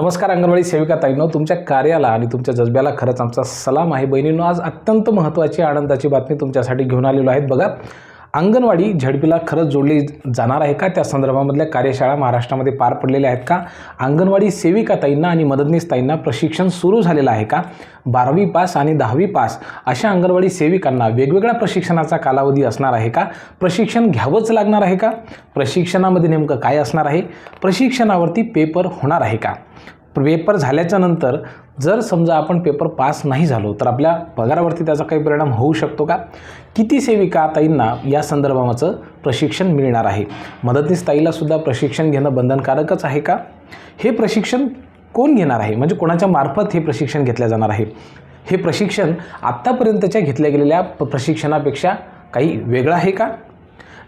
नमस्कार अंगणवाडी सेविका ताईनो तुमच्या कार्याला आणि तुमच्या जज्ब्याला खरंच आमचा सलाम आहे. बहिणींनो आज अत्यंत महत्त्वाची आनंदाची बातमी तुमच्यासाठी घेऊन आलेलो आहेत. बघा अंगणवाडी झडपीला खरंच जोडली जाणार आहे का? त्या संदर्भामधल्या कार्यशाळा महाराष्ट्रामध्ये पार पडलेल्या आहेत का? अंगणवाडी सेविका ताईंना आणि मदतनीस ताईंना प्रशिक्षण सुरू झालेलं आहे का? बारावी पास आणि दहावी पास अशा अंगणवाडी सेविकांना वेगवेगळ्या प्रशिक्षणाचा कालावधी असणार आहे का? प्रशिक्षण घ्यावंच लागणार आहे का? प्रशिक्षणामध्ये नेमकं काय असणार आहे? प्रशिक्षणावरती पेपर होणार आहे का? पेपर झाल्याच्यानंतर जर समजा आपण पेपर पास नाही झालो तर आपल्या पगारावरती त्याचा काही परिणाम होऊ शकतो का? किती सेविका ताईंना या संदर्भाचं प्रशिक्षण मिळणार आहे? मदतनीस ताईलासुद्धा प्रशिक्षण घेणं बंधनकारकच आहे का? हे प्रशिक्षण कोण घेणार आहे? म्हणजे कोणाच्या मार्फत हे प्रशिक्षण घेतलं जाणार आहे? हे प्रशिक्षण आत्तापर्यंतच्या घेतल्या गेलेल्या प्रशिक्षणापेक्षा काही वेगळं आहे का?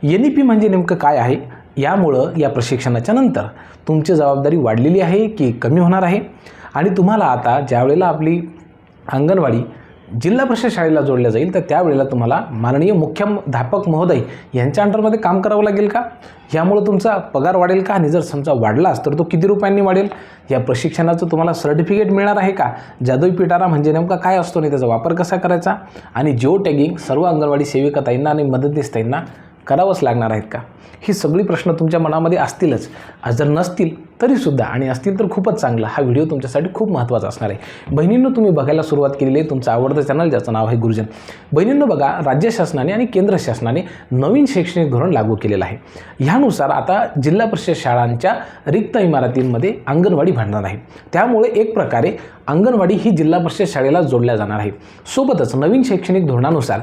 एन ई पी म्हणजे नेमकं काय आहे? यामुळं या प्रशिक्षणाच्या नंतर तुमची जबाबदारी वाढलेली आहे की कमी होणार आहे? आणि तुम्हाला आता ज्यावेळेला आपली अंगणवाडी जिल्हा परिषद शाळेला जोडल्या जाईल तर त्यावेळेला तुम्हाला माननीय मुख्याध्यापक महोदय यांच्या अंडरमध्ये काम करावं लागेल का? यामुळं तुमचा पगार वाढेल का? आणि जर समजा वाढलाच तर तो किती रुपयांनी वाढेल? या प्रशिक्षणाचं तुम्हाला सर्टिफिकेट मिळणार आहे का? जादुई पिटारा म्हणजे नेमका काय असतो आणि त्याचा वापर कसा करायचा? आणि जिओ टॅगिंग सर्व अंगणवाडी सेविका ताईंना आणि मदतनीस ताईंना करावंच लागणार आहेत का? ही सगळी प्रश्न तुमच्या मनामध्ये असतीलच. आज जर नसतील तरीसुद्धा आणि असतील तर खूपच चांगलं. हा व्हिडिओ तुमच्यासाठी खूप महत्त्वाचा असणार आहे. बहिणींनो तुम्ही बघायला सुरुवात केलेली आहे तुमचं आवडतं चॅनल ज्याचं नाव आहे गुरुजन. बहिणींनो बघा राज्य शासनाने आणि केंद्र शासनाने नवीन शैक्षणिक धोरण लागू केलेलं आहे. ह्यानुसार आता जिल्हा परिषद शाळांच्या रिक्त इमारतींमध्ये अंगणवाडी भरणार आहे. त्यामुळे एक प्रकारे अंगणवाडी ही जिल्हा परिषद शाळेला जोडल्या जाणार आहे. सोबतच नवीन शैक्षणिक धोरणानुसार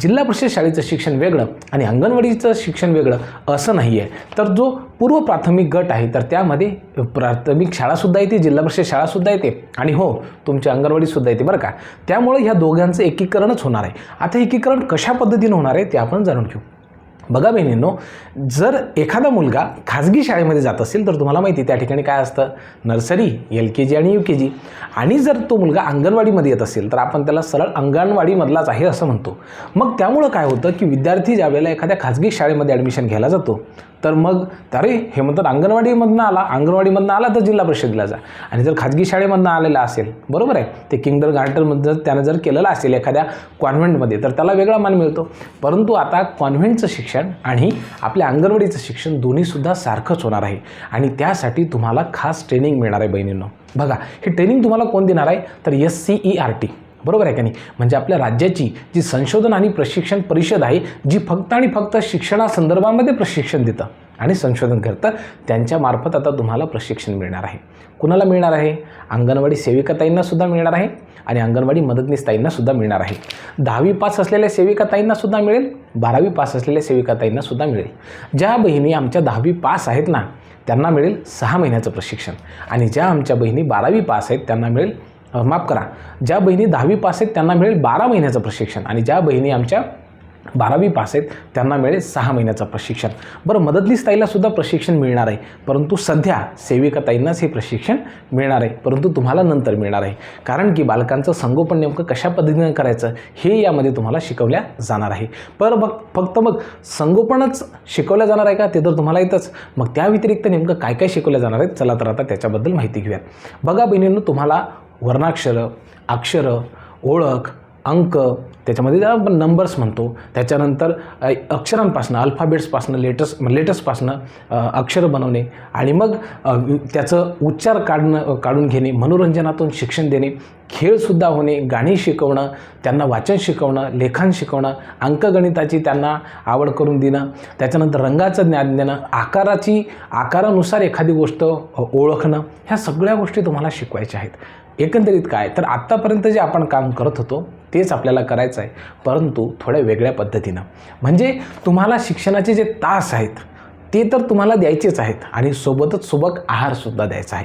जिल्हा परिषद शाळेचं शिक्षण वेगळं आणि अंगणवाडीचं शिक्षण वेगळं असं नाही आहे तर जो पूर्व प्राथमिक गट आहे तर त्यामध्ये प्राथमिक शाळासुद्धा येते जिल्हा परिषद शाळासुद्धा येते आणि हो तुमची अंगणवाडीसुद्धा येते बरं का. त्यामुळे ह्या दोघांचं एकीकरणच होणार आहे. आता एकीकरण कशा पद्धतीनं होणार आहे ते आपण जाणून घेऊ. बघा बहिणींनो जर एखादा मुलगा खाजगी शाळेमध्ये जात असेल तर तुम्हाला माहिती आहे त्या ठिकाणी काय असतं? नर्सरी एल के जी आणि यू के जी आणि जर तो मुलगा अंगणवाडीमध्ये येत असेल तर आपण त्याला सरळ अंगणवाडीमधलाच आहे असं म्हणतो. मग त्यामुळं काय होतं की विद्यार्थी ज्यावेळेला एखाद्या खाजगी शाळेमध्ये ॲडमिशन घ्यायला जातो तर मग अरे हे म्हणतात अंगणवाडीमधनं आला. अंगणवाडीमधनं आला तर जिल्हा परिषदेला जा. आणि जर खाजगी शाळेमधनं आलेला असेल बरोबर आहे? ते किंगडर गार्टनमध्ये जर त्यानं जर केलेलं असेल एखाद्या कॉन्व्हेंटमध्ये तर त्याला वेगळा मान मिळतो. परंतु आता कॉन्व्हेंटचं शिक्षण आणि आपल्या अंगणवाडीचं शिक्षण दोन्हीसुद्धा सारखंच होणार आहे. आणि त्यासाठी तुम्हाला खास ट्रेनिंग मिळणार आहे बहिणींनो. बघा हे ट्रेनिंग तुम्हाला कोण देणार आहे? तर S C E R T बरोबर आहे का नाही? म्हणजे आपल्या राज्याची जी संशोधन आणि प्रशिक्षण परिषद आहे जी फक्त आणि फक्त शिक्षणासंदर्भामध्ये प्रशिक्षण देतं आणि संशोधन करतं त्यांच्यामार्फत आता तुम्हाला प्रशिक्षण मिळणार आहे. कुणाला मिळणार आहे? अंगणवाडी सेविकाताईंनासुद्धा मिळणार आहे आणि अंगणवाडी मदतनीसताईंनासुद्धा मिळणार आहे. दहावी पास असलेल्या सेविकाताईंनासुद्धा मिळेल बारावी पास असलेल्या सेविकाताईंनासुद्धा मिळेल. ज्या बहिणी आमच्या दहावी पास आहेत ना त्यांना मिळेल सहा महिन्याचं प्रशिक्षण आणि ज्या आमच्या बहिणी बारावी पास आहेत त्यांना मिळेल माफ करा. ज्या बहिणी दहावी पास आहेत त्यांना मिळेल बारा महिन्याचं प्रशिक्षण आणि ज्या बहिणी आमच्या बारावी पास आहेत त्यांना मिळेल सहा महिन्याचं प्रशिक्षण. बरं मदतनीस ताईला सुद्धा प्रशिक्षण मिळणार आहे. परंतु सध्या सेविका ताईंनाच हे प्रशिक्षण मिळणार आहे. परंतु तुम्हाला नंतर मिळणार आहे. कारण की बालकांचं संगोपन नेमकं कशा पद्धतीनं करायचं हे यामध्ये तुम्हाला शिकवल्या जाणार आहे. पर मग फक्त मग संगोपनच शिकवलं जाणार आहे का? ते तर तुम्हाला येतच. मग त्या व्यतिरिक्त नेमकं काय काय शिकवलं जाणार आहे चला तर आता त्याच्याबद्दल माहिती घेऊयात. बघा बहिणींनो तुम्हाला वर्णाक्षरं अक्षरं ओळख अंक त्याच्यामध्ये ज्याला आपण नंबर्स म्हणतो. त्याच्यानंतर अक्षरांपासनं अल्फाबेट्सपासनं लेटर्स लेटर्सपासनं अक्षरं बनवणे आणि मग त्याचं उच्चार काढणं काढून घेणे मनोरंजनातून शिक्षण देणे खेळसुद्धा होणे गाणी शिकवणं त्यांना वाचन शिकवणं लेखन शिकवणं अंकगणिताची त्यांना आवड करून देणं त्याच्यानंतर रंगाचं ज्ञान देणं आकाराची आकारानुसार एखादी गोष्ट ओळखणं ह्या सगळ्या गोष्टी तुम्हाला शिकवायच्या आहेत. एकंदरीत काय? तर आत्तापर्यंत जे आपण काम करत होतो तेच आपल्याला करायचं आहे. परंतु थोड्या वेगळ्या पद्धतीनं. म्हणजे तुम्हाला शिक्षणाचे जे तास आहेत ते तर तुम्हाला द्यायचेच आहेत आणि सोबतच सुबक आहारसुद्धा द्यायचा आहे.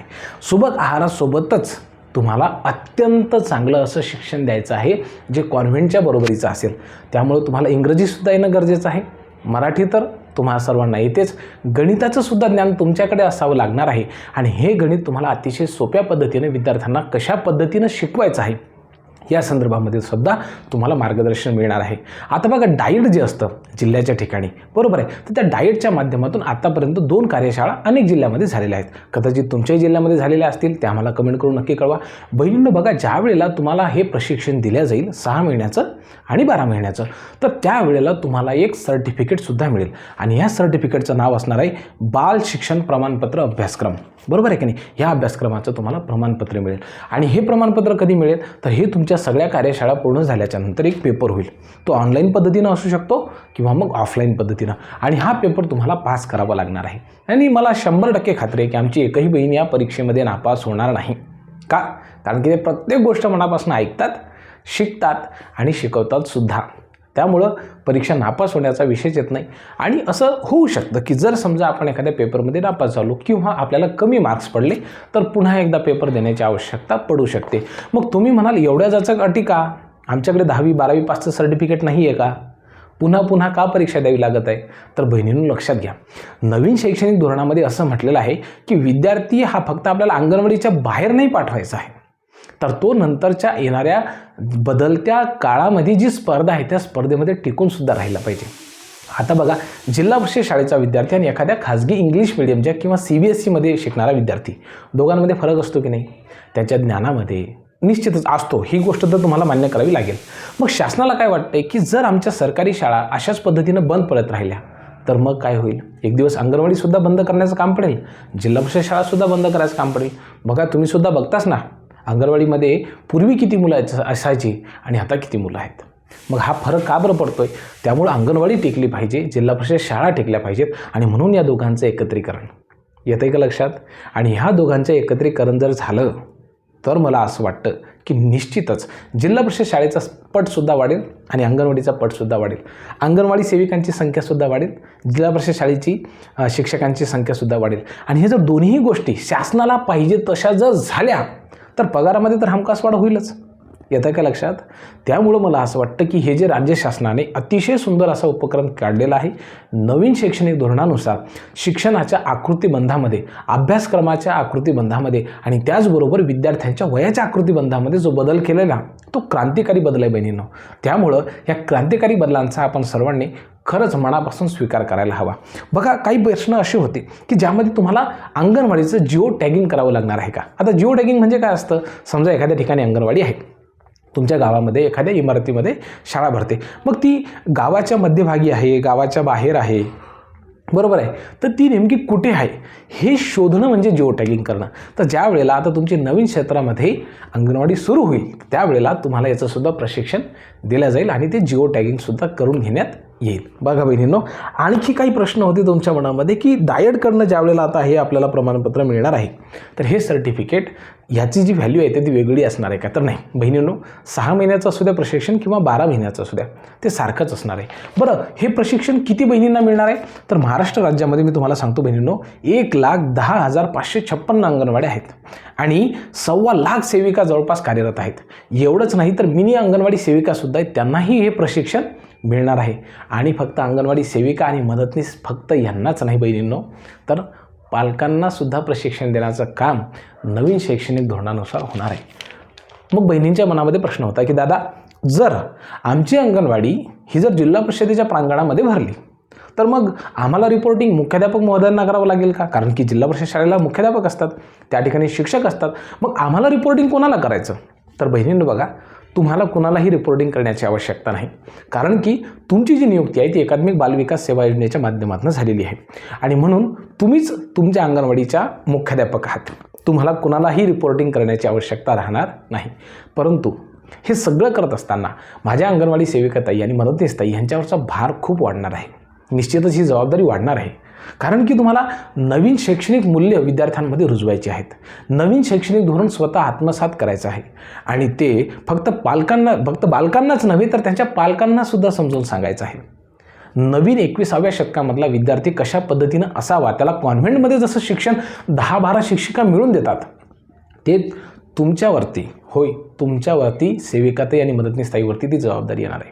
सुबक आहारासोबतच तुम्हाला अत्यंत चांगलं असं शिक्षण द्यायचं आहे जे कॉन्व्हेंटच्या बरोबरीचं असेल. त्यामुळे तुम्हाला इंग्रजीसुद्धा येणं गरजेचं आहे. मराठी तर तुम्हाला सर्वांना येतेच गणिताचं सुद्धा ज्ञान तुमच्याकडे असावं लागणार आहे. आणि हे गणित तुम्हाला अतिशय सोप्या पद्धतीने विद्यार्थ्यांना कशा पद्धतीनं शिकवायचं आहे? या संदर्भामध्ये सुद्धा तुम्हाला मार्गदर्शन मिळणार आहे. आता बघा डाएट जे असतं जिल्ह्याच्या ठिकाणी बरोबर आहे? तर त्या डाएटच्या माध्यमातून आतापर्यंत दोन कार्यशाळा अनेक जिल्ह्यामध्ये झालेल्या आहेत. कदाचित तुमच्याही जिल्ह्यामध्ये झालेल्या असतील त्या आम्हाला कमेंट करून नक्की कळवा. बहिणींनो बघा ज्या वेळेला तुम्हाला हे प्रशिक्षण दिलं जाईल सहा महिन्याचं आणि बारा महिन्याचं तर त्यावेळेला तुम्हाला एक सर्टिफिकेटसुद्धा मिळेल. आणि ह्या सर्टिफिकेटचं नाव असणार आहे बाल शिक्षण प्रमाणपत्र अभ्यासक्रम. बरोबर आहे की नाही? ह्या अभ्यासक्रमाचं तुम्हाला प्रमाणपत्र मिळेल. आणि हे प्रमाणपत्र कधी मिळेल? तर हे तुमच्या सगळ्या कार्यशाळा पूर्ण झाल्याच्यानंतर एक पेपर होईल. तो ऑनलाईन पद्धतीनं असू शकतो किंवा मग ऑफलाईन पद्धतीनं. आणि हा पेपर तुम्हाला पास करावा लागणार आहे. आणि मला शंभर टक्के खात्री आहे की आमची एकही बहीण या परीक्षेमध्ये नापास होणार नाही. का? कारण की ते प्रत्येक गोष्ट मनापासून ऐकतात शिकतात आणि शिकवतात सुद्धा. त्यामुळं परीक्षा नापास होण्याचा विषयच येत नाही. आणि असं होऊ शकतं की जर समजा आपण एखाद्या पेपरमध्ये नापास झालो किंवा आपल्याला कमी मार्क्स पडले तर पुन्हा एकदा पेपर देण्याची आवश्यकता पडू शकते. मग तुम्ही म्हणाल एवढ्या जाचक अटी का? आमच्याकडे दहावी बारावी पासचं सर्टिफिकेट नाही आहे का? पुन्हा पुन्हा का परीक्षा द्यावी लागत आहे? तर बहिणींनो लक्षात घ्या. नवीन शैक्षणिक धोरणामध्ये असं म्हटलेलं आहे की विद्यार्थी हा फक्त आपल्याला अंगणवाडीच्या बाहेर नाही पाठवायचा आहे. तर तो नंतरच्या येणाऱ्या बदलत्या काळामध्ये जी स्पर्धा आहे त्या स्पर्धेमध्ये टिकूनसुद्धा राहिला पाहिजे. आता बघा जिल्हा परिषद शाळेचा विद्यार्थी आणि एखाद्या खाजगी इंग्लिश मिडियमच्या किंवा सी बी एस सीमध्ये शिकणारा विद्यार्थी दोघांमध्ये फरक असतो की नाही? त्याच्या ज्ञानामध्ये निश्चितच असतो. ही गोष्ट तर तुम्हाला मान्य करावी लागेल. मग शासनाला काय वाटतंय की जर आमच्या सरकारी शाळा अशाच पद्धतीनं बंद पडत राहिल्या तर मग काय होईल? एक दिवस अंगणवाडीसुद्धा बंद करण्याचं काम पडेल. जिल्हा परिषद शाळासुद्धा बंद करायचं काम पडेल. बघा तुम्हीसुद्धा बघताच ना अंगणवाडीमध्ये पूर्वी किती मुलं आहेत- असायची आणि आता किती मुलं आहेत? मग हा फरक का बरं पडतो आहे त्यामुळं अंगणवाडी टेकली पाहिजे जिल्हा परिषद शाळा टेकल्या पाहिजेत आणि म्हणून या दोघांचं एकत्रीकरण. येतं आहे का लक्षात? आणि ह्या दोघांचं एकत्रीकरण जर झालं तर मला असं वाटतं की निश्चितच जिल्हा परिषद शाळेचा पटसुद्धा वाढेल आणि अंगणवाडीचा पटसुद्धा वाढेल. अंगणवाडी सेविकांची संख्यासुद्धा वाढेल जिल्हा परिषद शाळेची शिक्षकांची संख्यासुद्धा वाढेल. आणि हे जर दोन्ही गोष्टी शासनाला पाहिजे तशा जर झाल्या तर पगारामध्ये तर हमखास वाढ होईलच. येतं का लक्षात? त्यामुळं मला असं वाटतं की हे जे राज्य शासनाने अतिशय सुंदर असा उपक्रम काढलेला आहे नवीन शैक्षणिक धोरणानुसार शिक्षणाच्या आकृतीबंधामध्ये अभ्यासक्रमाच्या आकृतीबंधामध्ये आणि त्याचबरोबर विद्यार्थ्यांच्या वयाच्या आकृतीबंधामध्ये जो बदल केलेला तो क्रांतिकारी बदल आहे बहिणींनो. त्यामुळं या क्रांतिकारी बदलांचा आपण सर्वांनी खरंच मनापासून स्वीकार करायला हवा. बघा काही प्रश्न असे होते की ज्यामध्ये तुम्हाला अंगणवाडीचं जिओ टॅगिंग करावं लागणार आहे का? आता जिओ टॅगिंग म्हणजे काय असतं? समजा एखाद्या ठिकाणी अंगणवाडी आहे. तुमच्या गावामध्ये एखाद्या इमारतीमध्ये शाळा भरते. मग ती गावाच्या मध्यभागी आहे गावाच्या बाहेर आहे. बरोबर आहे? तर ती नेमकी कुठे आहे? हे शोधणं म्हणजे जिओ टॅगिंग करणं. तर ज्या वेळेला आता तुमची नवीन क्षेत्रामध्ये अंगणवाडी सुरू होईल त्यावेळेला तुम्हाला याचंसुद्धा प्रशिक्षण दिलं जाईल आणि ते जिओ टॅगिंगसुद्धा करून घेण्यात येईल. बघा बहिणींनो आणखी काही प्रश्न होते तुमच्या मनामध्ये की डायट करणं ज्या वेळेला आता हे आपल्याला प्रमाणपत्र मिळणार आहे तर हे सर्टिफिकेट याची जी व्हॅल्यू आहे ते ती वेगळी असणार आहे का? तर नाही. बहिणींनो सहा महिन्याचं असू द्या प्रशिक्षण किंवा बारा महिन्याचं असू द्या ते सारखंच असणार आहे. बरं हे प्रशिक्षण किती बहिणींना मिळणार आहे? तर महाराष्ट्र राज्यामध्ये मी तुम्हाला सांगतो बहिणींनो एक लाख दहा हजार पाचशे छप्पन्न अंगणवाड्या आहेत आणि सव्वा लाख सेविका जवळपास कार्यरत आहेत. एवढंच नाही तर मिनी अंगणवाडी सेविकासुद्धा आहेत. त्यांनाही हे प्रशिक्षण मिळणार आहे. आणि फक्त अंगणवाडी सेविका आणि मदतनीस फक्त यांनाच नाही बहिणींनो. तर पालकांनासुद्धा प्रशिक्षण देण्याचं काम नवीन शैक्षणिक धोरणानुसार होणार आहे. मग बहिणींच्या मनामध्ये प्रश्न होता की दादा जर आमची अंगणवाडी ही जर जिल्हा परिषदेच्या प्रांगणामध्ये भरली तर मग आम्हाला रिपोर्टिंग मुख्याध्यापक महोदयांना करावं लागेल का? कारण की जिल्हा परिषद शाळेला मुख्याध्यापक असतात त्या ठिकाणी शिक्षक असतात. मग आम्हाला रिपोर्टिंग कोणाला करायचं? तर बहिणींनो बघा तुम्हाला कुणालाही रिपोर्टिंग करण्याची आवश्यकता नाही. कारण की तुमची जी नियुक्ती आहे ती एकात्मिक बालविकास सेवा योजनेच्या माध्यमातून झालेली आहे. आणि म्हणून तुम्हीच तुमच्या अंगणवाडीच्या मुख्याध्यापक आहात. तुम्हाला कुणालाही रिपोर्टिंग करण्याची आवश्यकता राहणार नाही. परंतु हे सगळं करत असताना माझ्या अंगणवाडी सेविकाताई आणि मदतनीसताई यांच्यावरचा भार खूप वाढणार आहे. निश्चितच ही जबाबदारी वाढणार आहे. कारण की तुम्हाला नवीन शैक्षणिक मूल्य विद्यार्थ्यांमध्ये रुजवायची आहेत. नवीन शैक्षणिक धोरण स्वतः आत्मसात करायचं आहे. आणि ते फक्त पालकांना फक्त बालकांनाच नव्हे तर त्यांच्या पालकांनासुद्धा समजून सांगायचं आहे. नवीन एकविसाव्या शतकामधला विद्यार्थी कशा पद्धतीनं असावा त्याला कॉन्व्हेंटमध्ये जसं शिक्षण दहा बारा शिक्षिका मिळून देतात ते तुमच्यावरती होय तुमच्यावरती सेविकाताई आणि मदतनीसताईवरती ती जबाबदारी येणार आहे.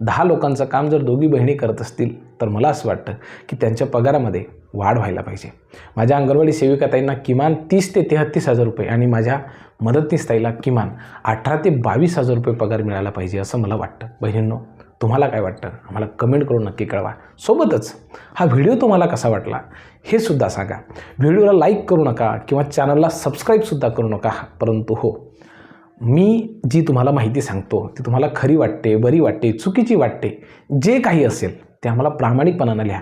दहा लोकांचं काम जर दोघी बहिणी करत असतील तर मला असं वाटतं की त्यांच्या पगारामध्ये वाढ व्हायला पाहिजे. माझ्या अंगणवाडी सेविकाताईंना किमान तीस ते तेहत्तीस हजार रुपये आणि माझ्या मदतनीस ताईला किमान अठरा ते बावीस हजार रुपये पगार मिळाला पाहिजे असं मला वाटतं. बहिणींनो तुम्हाला काय वाटतं? आम्हाला कमेंट करून नक्की कळवा. सोबतच हा व्हिडिओ तुम्हाला कसा वाटला हे सुद्धा सांगा. व्हिडिओला लाईक करू नका किंवा चॅनलला सबस्क्राईबसुद्धा करू नका. परंतु हो मी जी तुम्हाला माहिती सांगतो ती तुम्हाला खरी वाटते बरी वाटते चुकीची वाटते जे काही असेल ते आम्हाला प्रामाणिकपणानं लिहा.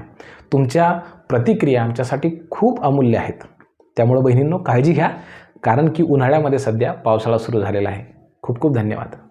तुमच्या प्रतिक्रिया आमच्यासाठी खूप अमूल्य आहेत. त्यामुळं बहिणींनो काळजी घ्या कारण की उन्हाळ्यामध्ये सध्या पावसाळा सुरू झालेला आहे. खूप खूप धन्यवाद.